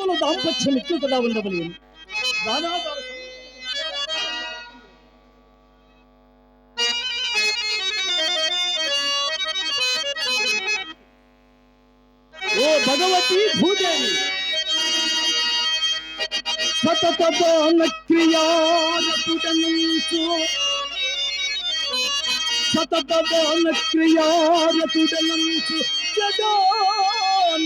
లోపల దాంపత్యం ఎక్కువగా ఉండవలేను దానాదార ఓ భగవతి భూదేవి సతత దాన క్రియారతుడనుంచు సతత దాన క్రియారతుడనుంచు జగాన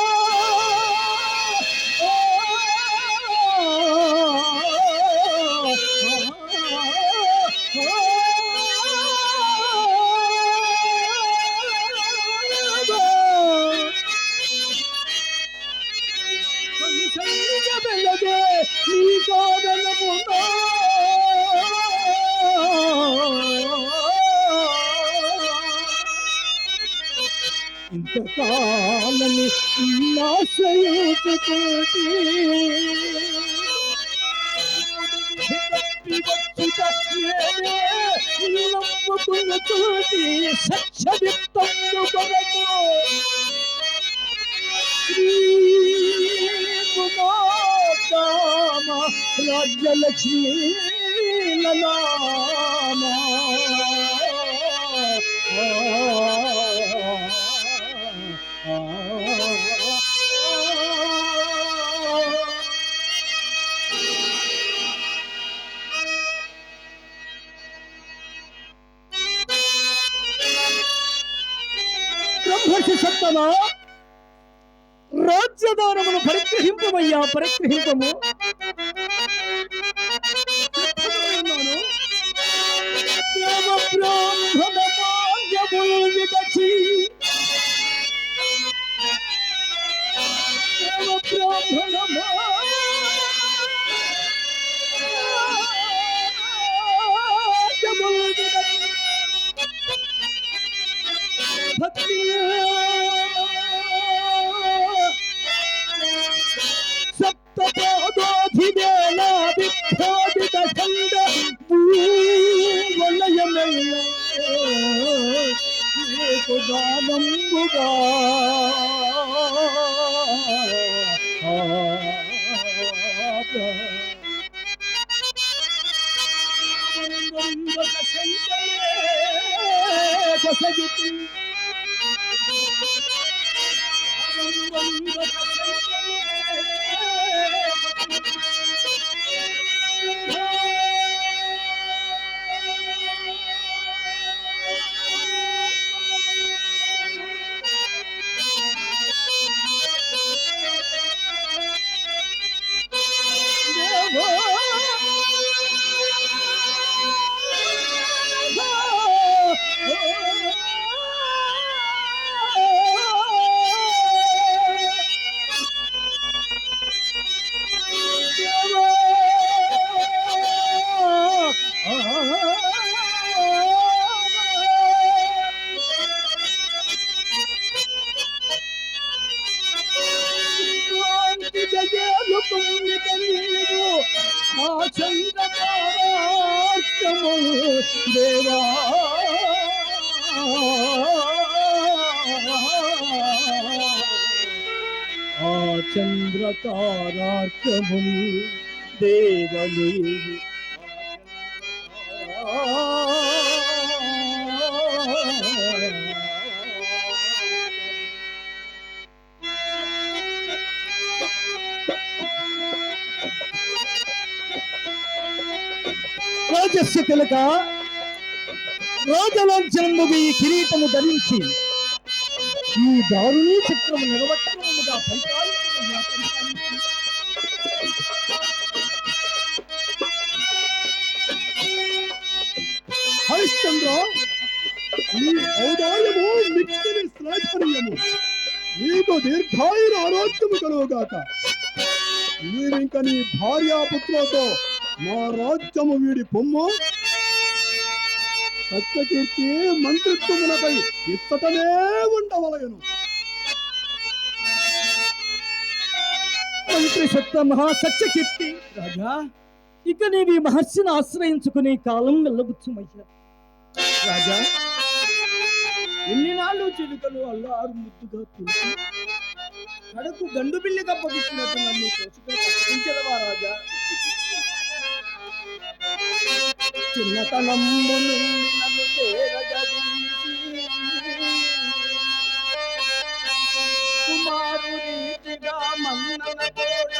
శ్రీమునామ రాజ్యలక్ష్మీ లలామా బ్రహ్మర్షి సత్తమా రాజ్యదానమును పరిగ్రహింపమయ్యా పరిగ్రహింపము Senin boyunda kaşende kasa gittim. Senin boyunda kaşende kasa. Devadevi రాజస్య తిలక రాజలాంఛనముగా ఈ కిరీటము ధరించి ఈ దారుణీ చక్రము నిలవట్టముగా పరిపాలించమయ్యా, పరిపాలించు. నీ ఔదార్యము మిక్కిలి శ్లాఘనీయము. నీకు దీర్ఘాయుర ఆరోగ్యము కలుగుగాక. నీవింక నీ భార్యాపుత్రులతో మా రాజ్యము వీడి పొమ్ము. సత్యకీర్తి మంత్రిత్వములపై ఇచ్చటనే ఉండవలయను మంత్రి సత్త మహాసత్యకీర్తి రాజా ఇక నీవి మహర్షిని ఆశ్రయించుకునే కాలం వెళ్ళబుచ్చుమయ్యా రాజా ఎన్ని నాళ్ళు చిలుకలు అల్లారు ముద్దుగా పిలిచి కడకు గండు బిల్లి కప్పగిస్తున్నట్టు నన్ను కోసుకొని రాజా? చిన్నతనము నన్ను కుమారు రీతిగా మన్నన తోడ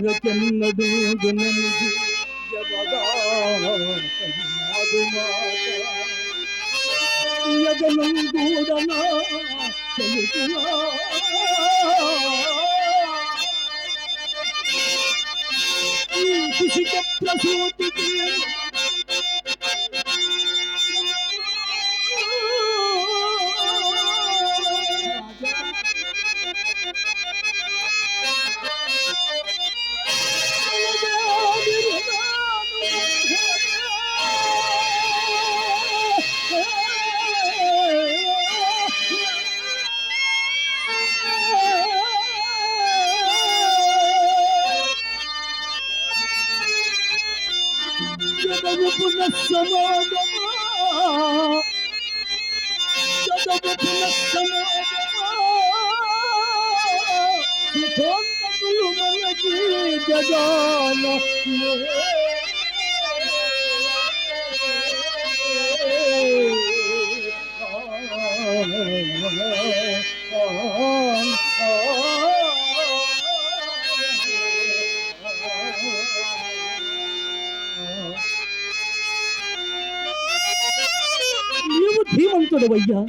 ఇది వరకెన్నడు గుణనిది జగదాదు మాట యగనం గూడనా తెలుసునా ఈ కుషిక ప్రసూతికి السماء جذبتنا السماء سلطان مظلوم يجي جداله ధీమంతుడవయ్యా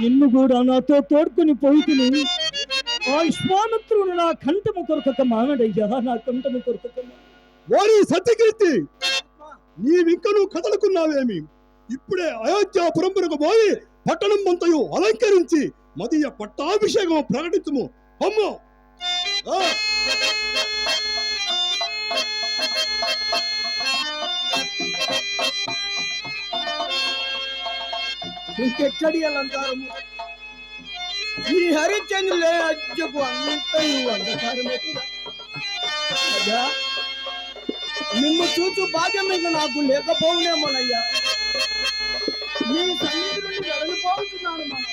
నిన్ను కూడా నాతో తోడుకొని పోయితిని. ఆయుష్మానత్రుడు నా కంఠము కొరకక మానడయ్యా నా కంఠము కొరకక మానడు. వారి సత్యకీర్తి. నీవింకను కదలుకున్నావేమి? ఇప్పుడే అయోధ్యాపురంపురకు పోయి పట్టణం మంతయు అలంకరించి మదీయ పట్టాభిషేకం ప్రకటించము. అమ్మో! ఆ, అలంకారము. ఈ హరిచంద్రులే అజ్జకు అంత అంధకారమే కదా. నిన్ను చూచు భాగ్యం మీద నాకు లేకపోవునేమోనయ్యా. నీ సన్నిధి నుండి వెడలిపోతున్నాను మన.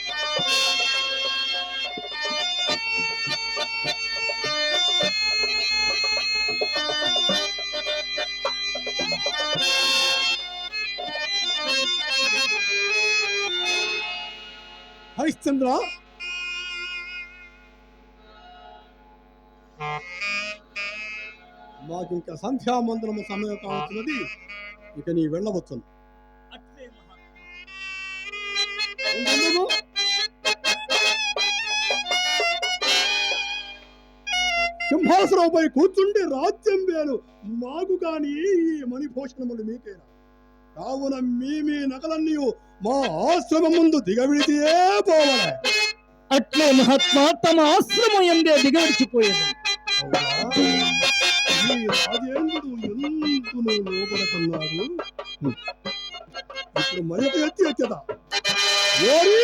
హరిశ్చంద్ర మాకు ఇంకా సంధ్యామందనము సమయం కావచ్చున్నది ఇక నీ వెళ్ళవచ్చును. సింహాసనంపై కూర్చుండి రాజ్యం వేరు మాకు కాని ఈ మణిభూషణములు మీకేనా? కావున మీ మీ నగలన్నీ మా ఆశ్రమం ముందు దిగవిడితే పోవలే. అట్లే మహాత్మా తమ ఆశ్రమం ఎందే దిగవిడిచిపోయేది. లోపడుతున్నాడు ఇప్పుడు మరొక ఎత్తి వచ్చేదా? ఓరి!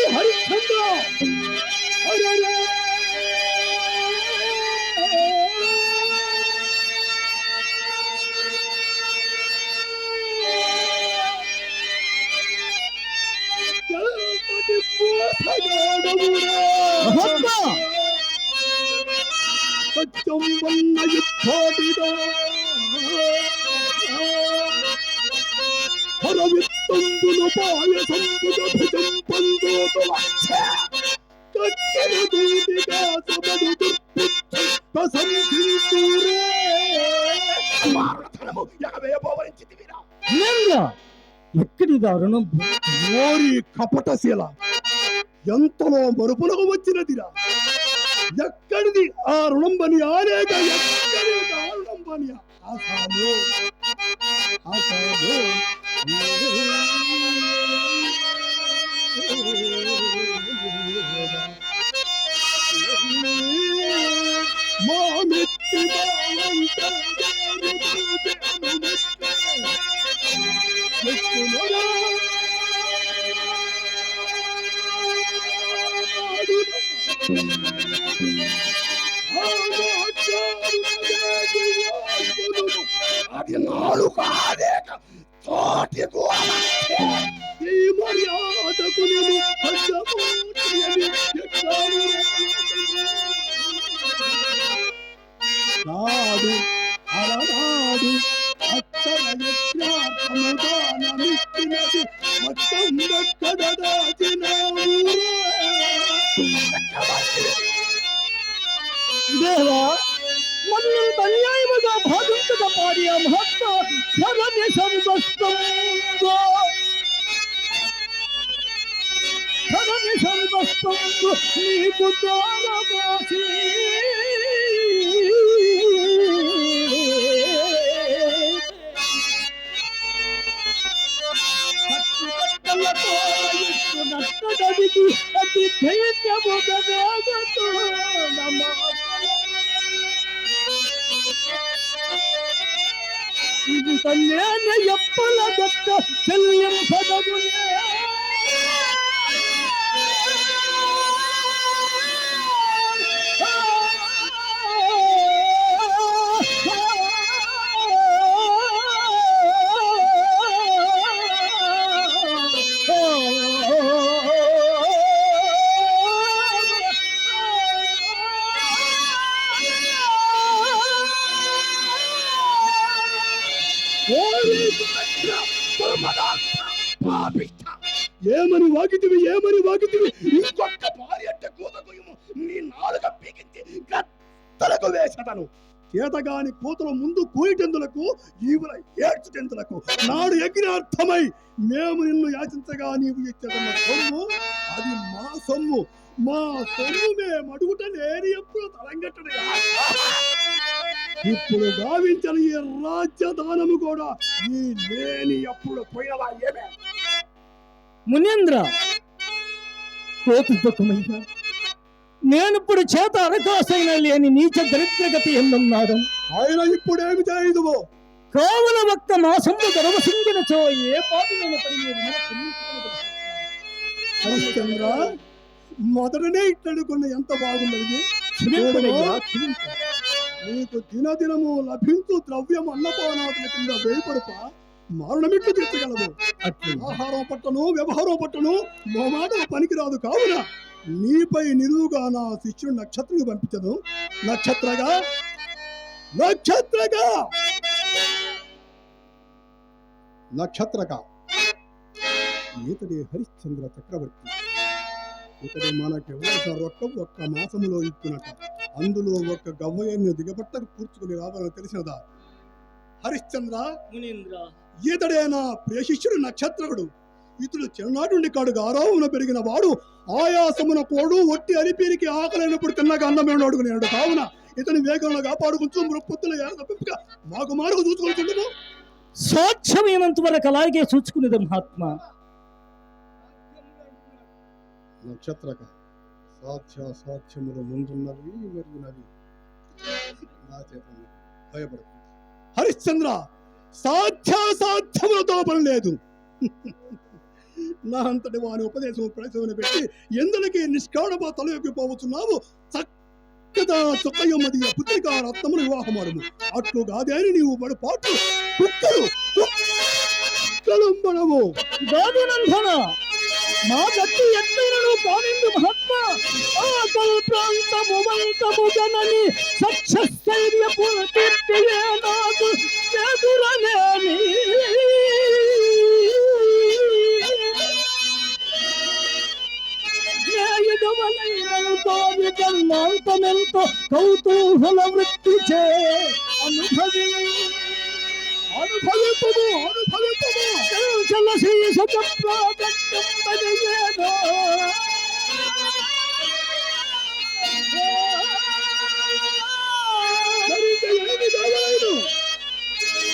ಹೊಂದ ಪಚ್ಚೊಂಬನ್ನ ಯುದ್ಧೋಡಿದ ಹೊರವಿತ್ತೊಂದು ಲೋಪಾಯ ಸಂಬುದ ಭುಜಂಪಂದು ಕಟ್ಟೆಯ ದೂಡಿಗ ಸಬದು ದುರ್ಪುಚ್ಚ ಸಂಧಿಸೂರೇ ಮಾರಣತನಮು ಯಹವೇ ಭವನ ಚಿತಿವಿರ ಹೆಂಗ ಎಕ್ಕಡಿದವರನ್ನು ಮೋರಿ ಕಪಟ ಸೀಲ ఎంతలో మరుపులకు వచ్చినదిరా. ఎక్కడిది ఆ రుణం పని ఆనేక ఎక్కడిది ఆ రుణం ఆసాము ఆసాము মহত্ব স্মরণে সন্তুষ্ট স্মরণে সন্তুষ্ট মৃদুতরবাসী নষ্ট দাবি কি অতি ধৈর্য বোধ নমঃ ధైర్యముగా వేగతో ఇది తన్నేన ఎప్పల దత్త చేతగాని కూతురు ముందు కూయిటెందులకు? ఈవుల ఏడ్చుటెందులకు? నాడు యజ్ఞార్థమై మేము నిన్ను యాచించగా నీవు ఇచ్చేదన్న సొమ్ము అది మా సొమ్ము. మా సొమ్ము మేము అడుగుట నేను ఎప్పుడు తలంగట్టడుగా ఇప్పుడు గావించిన ఈ రాజ్యదానము కూడా ఈ లేని ఎప్పుడు పోయినవా ఏమే? మునేంద్ర కోతి దుఃఖమయ్యా నేనిప్పుడు చేత అరకాసైన లేని నీచ దరిద్రగతి ఎన్నున్నాడు ఆయన ఇప్పుడేమి చేయదువో? కావున ఒక్క మాసంలో గర్వసింగినచో ఏ పాటు నేను హరిశ్చంద్ర మొదటనే ఇట్లడుకున్న ఎంత బాగున్నది క్షమింపు. నీకు దినదినము లభించు ద్రవ్యం అన్నపానాదుల కింద వేయపడుప మరణమిట్లు తీర్చగలదు. ఆహారం పట్టను వ్యవహారం పట్టను మా మాట పనికిరాదు కావున. నీపై నిలువుగా నా శిష్యుడు నక్షత్రం పంపించదు నక్షత్రగా? నక్షత్రగా? నక్షత్రగా? ఈతడి హరిశ్చంద్ర చక్రవర్తి. ఇతడు మనకి ఇవ్వాల్సిన రొక్క ఒక్క మాసములో ఇస్తున్నట అందులో ఒక్క గవ్వయ్యను దిగబట్టకు కూర్చుకుని రావాలని తెలిసినదా? హరిశ్చంద్ర? మునీంద్ర. ఈతడే నా ప్రియశిష్యుడు నక్షత్రకుడు. ఇతడు చిన్ననాటి నుండి కాడు ఆరోహణ పెరిగిన వాడు ఆయాసమున కోడు ఒట్టి అలిపీరికి ఆకలైనప్పుడు తిన్నాక అన్నమైన అడుగునేడు. కావున ఇతని వేగంలో కాపాడుకుంటూ ఏడపింపక మాకు మారుకు చూసుకుంటుండము సాధ్యమైనంత వరకు అలాగే చూసుకునేది మహాత్మా. నక్షత్రక సాధ్య సాధ్యములు ముందున్నవి మెరుగునవి. నా చేత భయపడదు హరిశ్చంద్ర సాధ్య సాధ్యములతో పని లేదు. నా అంతటి వాని ఉపదేశం ప్రవేశం పెట్టి ఎందులకి నిష్కాణప తలయోకి పోవచ్చున్నావు? చక్కగా చుక్కయ్యమ్మది పుత్రిక రత్నములు వివాహమాడుము. అట్లు కాదేని నీవు బడి పాటు కుక్కలు కుక్కలు మనము మా గట్టి ఎత్తైనను కానిందు మహాత్మ. ఆ కల్ప్రాంతము వంతము గనని సక్షస్థైర్యపు కీర్తియే కౌతూహల వృత్తి చే అనుభవి. అనుభవింపము అనుభవింపము. చల శీస చప్రాగట్టం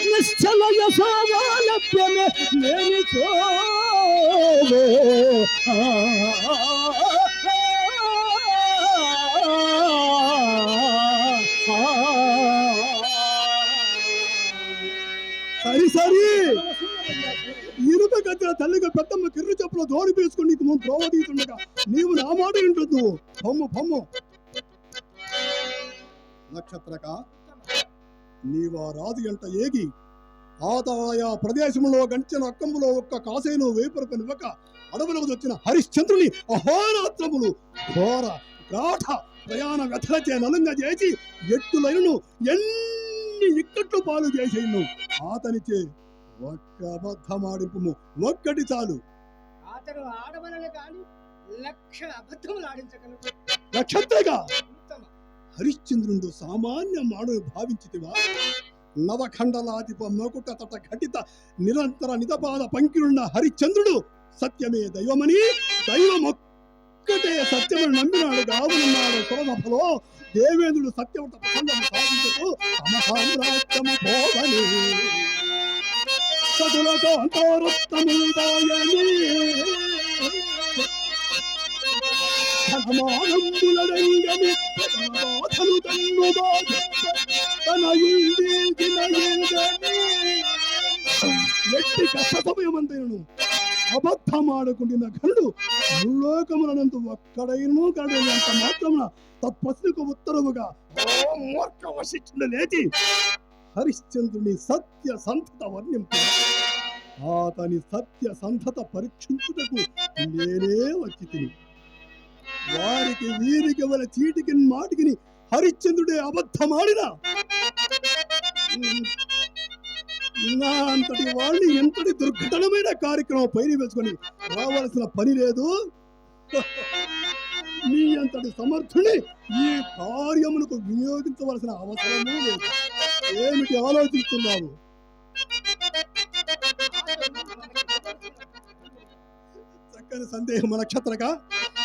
నిశ్చల యశోవాలభ్యమే లేని చోవో తల్లిగా పెద్దమ్మ కిర్రు చెప్పులో దోడి వేసుకుని నీకు ముందు ప్రోవదీతుండగా నీవు నా మాట వింటుంది బొమ్మ బొమ్మ. నక్షత్రక నీవు ఆ రాజు ఎంట ఏగి ఆదాయా ప్రదేశంలో గంచిన అక్కములో ఒక్క కాసేను వేపురకు నివ్వక అడవులకు వచ్చిన హరిశ్చంద్రుని అహోరాత్రములు ఘోర గాఠ ప్రయాణ వ్యథలచే నలంగా చేసి ఎట్టులైనను ఎన్ని ఇక్కట్లు పాలు చేసేను అతనిచే ఒక్క అబద్ధమాడింపు ఒక్కటి చాలు. అతను ఆడవలనే కానీ లక్ష అబద్ధములు ఆడించగలడు నక్షత్రగా హరిశ్చంద్రుడు సామాన్య మానవు భావించితివా? నవఖండలాధిప మకుట తట ఘటిత నిరంతర నితపాద పంకిరున్న హరిశ్చంద్రుడు సత్యమే దైవమని దైవమొక్కటే సత్యమును నమ్మినాడు గావునున్నాడు సురసభలో దేవేంద్రుడు సత్యవత ప్రసంగం సాధించకు తమ సామ్రాజ్యము పోవని సతులతో అంతోరుత్తములు దాయని బాధలు తన్ను బాధ తన ఇండిన ఎంగని ఎట్టి కష్ట సమయమంతైనను అబద్ధమాడుకుంటున్న ఘనుడు భూలోకములనందు ఒక్కడైనను కడు అంత మాత్రమున తత్పత్నికు ఉత్తరముగా మూర్ఖ వశిష్ఠుడు లేచి హరిశ్చంద్రుని సత్య సంతత వర్ణింపు అతని సత్య సంతత పరీక్షించుటకు నేనే వచ్చి తిని వారికి వీరికి వల చీటికి మాటికిని హరిశ్చంద్రుడే అబద్ధమాడినా. నా అంతటి వాళ్ళని ఎంతటి దుర్ఘటనమైన కార్యక్రమం పైన వేసుకొని రావాల్సిన పని లేదు. నీ అంతటి సమర్థుని ఈ కార్యములకు వినియోగించవలసిన అవసరమే లేదు. ఏమిటి ఆలోచిస్తున్నావు? చక్కని సందేహం నక్షత్రగా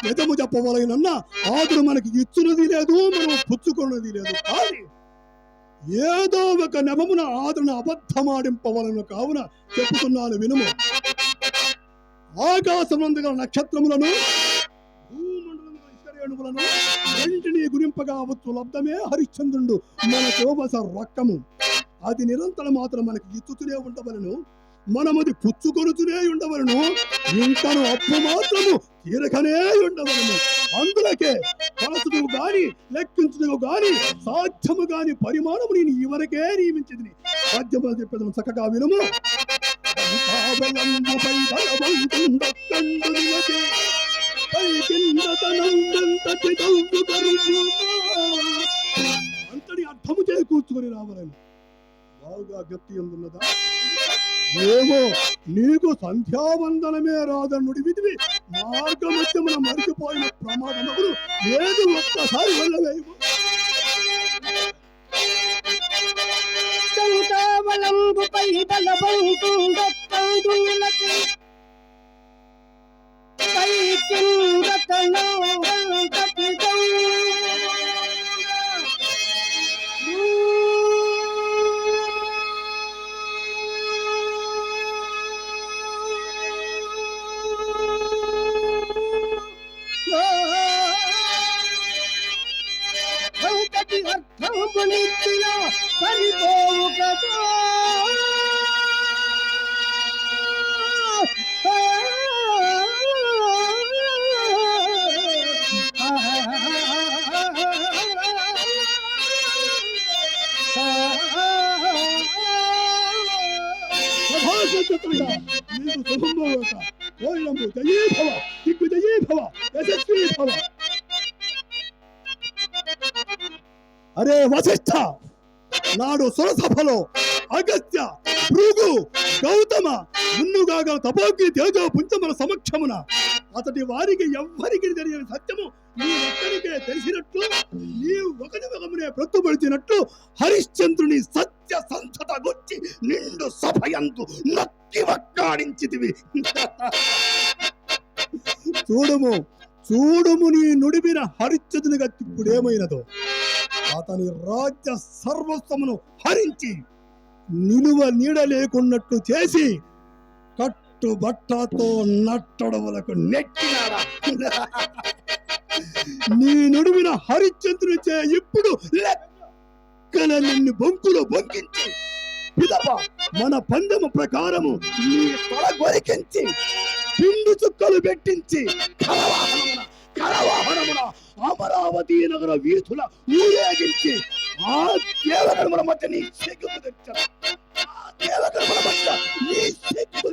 నిజము చెప్పవలనన్నా ఆదురు మనకి ఇచ్చినది లేదు మనం పుచ్చుకున్నది లేదు. కానీ ఏదో ఒక నెపమున ఆదరణ అబద్ధమాడింపవలను కావున చెప్పుతున్నాను వినుము. ఆకాశమందు గల నక్షత్రములను భూమండలములను ఇసుకరేణువులను గురింపగా వచ్చు లబ్ధమే హరిశ్చంద్రుడు మన శోభస రక్కము. అది నిరంతరం మాత్రం మనకి ఇచ్చుతూనే ఉండవలను. మనమది పుచ్చుకొనుచునే ఉండవలను. ఇంకను అప్పు మాత్రము తీరకనే ఉండవలను. అందులకే కలసుడు గాని లెక్కించుడు గాని సాధ్యము గాని పరిమాణము నేను ఇవరకే నియమించింది సాధ్యము చెప్పేది చక్కగా వినుము. అంతటి అర్థము చేకూర్చుకొని రావాలని. బాగా గట్టి ఎందున్నదా? ఏమో నీకు సంధ్యావందనమే రాదన్నుడి విధివి. మార్గమధ్యమున మరిచిపోయిన ప్రమాదములు ఏది ఒక్కసారి వెళ్ళవేయము చౌతావ పవళంబుపై సభాసత్తుడా నీకు శుభంభవత ఓళ్ళంబు జయీ భవ దిగ్గు జయీ భవ యశస్వీ భవ అరే వశిష్ఠ నాడు సురసభలో అగస్త్య భృగు గౌతమ మున్నుగాగల తపోకి తేజో పుంచముల సమక్షమున అతడి వారికి ఎవ్వరికి తెలియని సత్యము నీవెక్కడికే తెలిసినట్లు నీ ఒకటి ఒకమునే ప్రొత్తుపడిచినట్లు హరిశ్చంద్రుని సత్య సంతత గుచ్చి నిండు సభయంతు నక్కి వక్కాడించితివి చూడుము చూడుము నీ నుడిపిన హరిశ్చంద్రునిగా ఇప్పుడేమైనదో. అతని రాజ్య సర్వస్వమును హరించి నిలువ నీడ లేకున్నట్టు చేసి కట్టుబట్టతో నట్టడములకు నెట్టినాడా? నీ నడుమిన హరిశ్చంద్రుని చే ఇప్పుడు లెక్కల నిన్ను బొంకులో బొంకించి పిదప మన పందము ప్రకారము నీ తల గొరికించి పిండు చుక్కలు పెట్టించి కలవాహనమున అమరావతి నగర వీధుల ఊరేగించి ఆ దేవగణముల మధ్య నీ సిగ్గు తెచ్చ ఆ దేవగణముల మధ్య నీ సిగ్గు